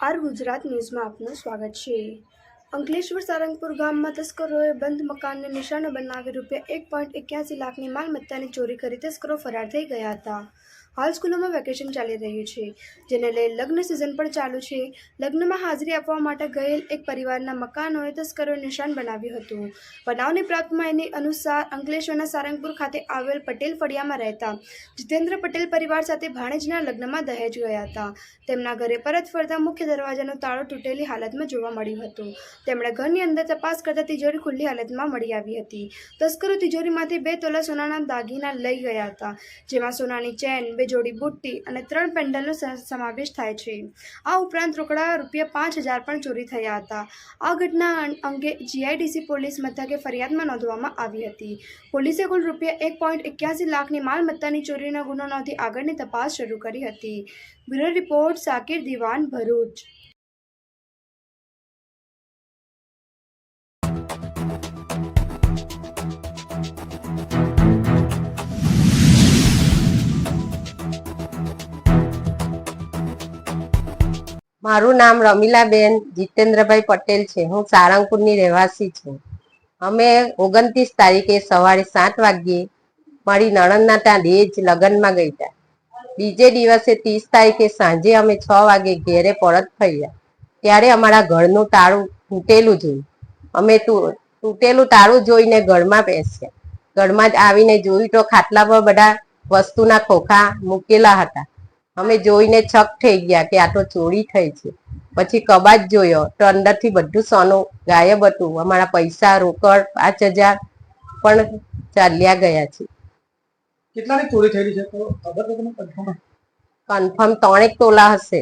R Gujarat ન્યૂઝમાં આપનું સ્વાગત છે. અંકલેશ્વર સારંગપુર ગામમાં તસ્કરોએ બંધ મકાનને નિશાનો બનાવી રૂપિયા એક પોઈન્ટ એક્યાસી લાખની માલમત્તાની ચોરી કરી તસ્કરો ફરાર થઈ ગયા હતા. હાલ સ્કૂલોમાં વેકેશન ચાલી રહ્યું છે. જેને લઈ લગ્ન સિઝન પણ ચાલુ છે. લગ્નમાં હાજરી આપવા માટે ગયેલ એક પરિવારના મકાનોએ તસ્કરોએ નિશાન બનાવ્યું હતું. બનાવની પ્રાપ્ત માહિતી અનુસાર અંકલેશ્વરના સારંગપુર ખાતે આવેલ પટેલ ફળિયામાં રહેતા જીતેન્દ્ર પટેલ પરિવાર સાથે ભાણેજના લગ્નમાં દહેજ ગયા હતા. તેમના ઘરે પરત ફરતા મુખ્ય દરવાજાનો તાળો તૂટેલી હાલતમાં જોવા મળ્યું હતું. તેમણે ઘરની અંદર તપાસ કરતા તિજોરી ખુલ્લી હાલતમાં મળી આવી હતી. તસ્કરો તિજોરીમાંથી બે તોલા સોનાના દાગીના લઈ ગયા હતા, જેમાં સોનાની ચેન, બે જોડી બુટ્ટી અને ત્રણ પેન્ડલનો સમાવેશ થાય છે. આ ઉપરાંત રોકડા રૂપિયા પાંચ હજાર પણ ચોરી થયા હતા. આ ઘટના અંગે જીઆઈડીસી પોલીસ મથકે ફરિયાદમાં નોંધવામાં આવી હતી. પોલીસે કુલ રૂપિયા એક પોઈન્ટ એક્યાસી લાખની માલમત્તાની ચોરીનો ગુનો નોંધી આગળની તપાસ શરૂ કરી હતી. બ્યુરો રિપોર્ટ, સાકિર દિવાન, ભરૂચ. મારું નામ રમીલાબેન જીતેન્દ્રભાઈ પટેલ છે. હું સારંગપુરની રહેવાસી છું. અમે ઓગણત્રીસ તારીખે સવારે સાત વાગ્યે મારી નણંદના ત્યાં દેજ લગ્નમાં ગઈ હતા બીજે દિવસે ત્રીસ તારીખે સાંજે અમે છ વાગે ઘેરે પરત ફર્યા. ત્યારે અમારા ઘરનું તાળું તૂટેલું જોયું. અમે તૂટેલું તાળું જોઈને ઘરમાં બેસ્યા. ઘરમાં જ આવીને જોયું તો ખાટલા પર બધા વસ્તુના ખોખા મૂકેલા હતા. અમે જોઈને છક થઈ ગયા કે આ તો ચોરી થઈ છે. પછી કબાટ જોયો તો અંદરથી બધું સોનું ગાયબ હતું. અમારા પૈસા રોકડ પાંચ હજાર પણ ચાલ્યા ગયા છે. કેટલાની ચોરી થયેલી છે? તો ખબર છે તમને? કન્ફર્મ કન્ફર્મ ત્રણેક તોલા હશે.